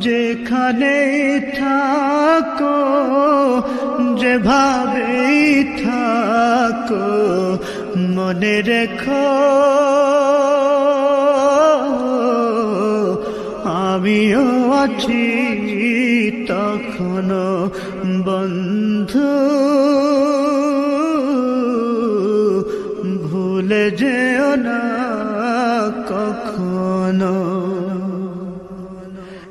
যেখানে থাকো যেভাবে থাকো মনে রেখো। আমিও আছি তখনো বন্ধু। ভুলে যেও না কখনো।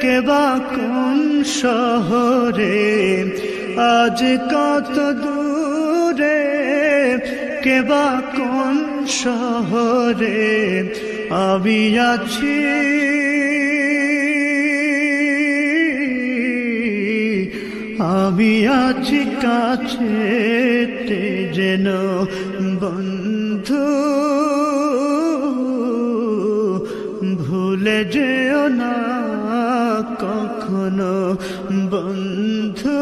কেবা কোন শহরে? আজ কত দূরে? কেবা কোন শহরে? আমি আছি। আমি আছি কাছে যেন বন্ধু। ভুলে যেও না। কখনো বন্ধু,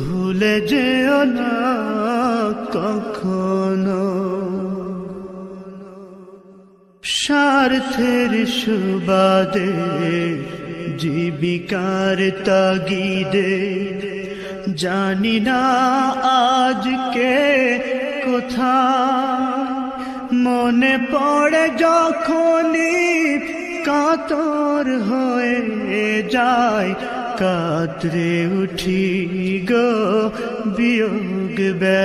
ভুলে যেও না কখনো। স্বার্থের সুবাদে, জীবিকার তাগিদে, জানি না আজকে কোথা মনে পড়ে যখনই কাতর হয়ে যায় কাতরে উঠি গো বিয়োগ ব্যা